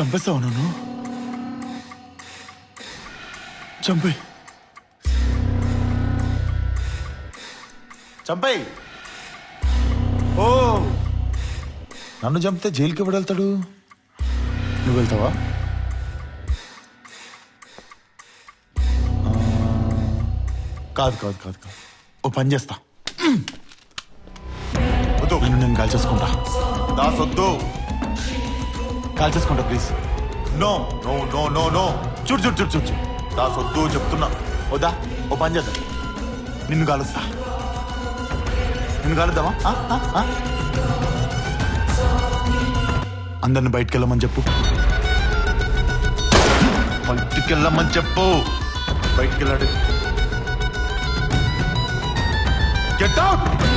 చంపేస్తావు నన్ను చంపే చంపేయ్. ఓ. నన్ను చంపితే జైలుకి ఎవడు వెళ్తాడు? నువ్వు వెళ్తావా? కాదు కాదు కాదు కాదు. ఓ పని చేస్తా. వద్దు. నన్ను నేను కాల్చేసుకుంటా. దాస్ call కాల్చేసుకుంటా please no no no no no. చూడు చూడు చూడు చూడు చూడు. దాస్ వద్దు చెప్తున్నా. వద్దా? ఓ పని చేద్దాం. నిన్ను కాలుస్తా. నిన్ను కాలుద్దామా? ఆ? అందరిని బయటికి వెళ్ళమని చెప్పు. బయటికి వెళ్ళమని చెప్పు. బయటికి వెళ్ళాడు గెట్ అవుట్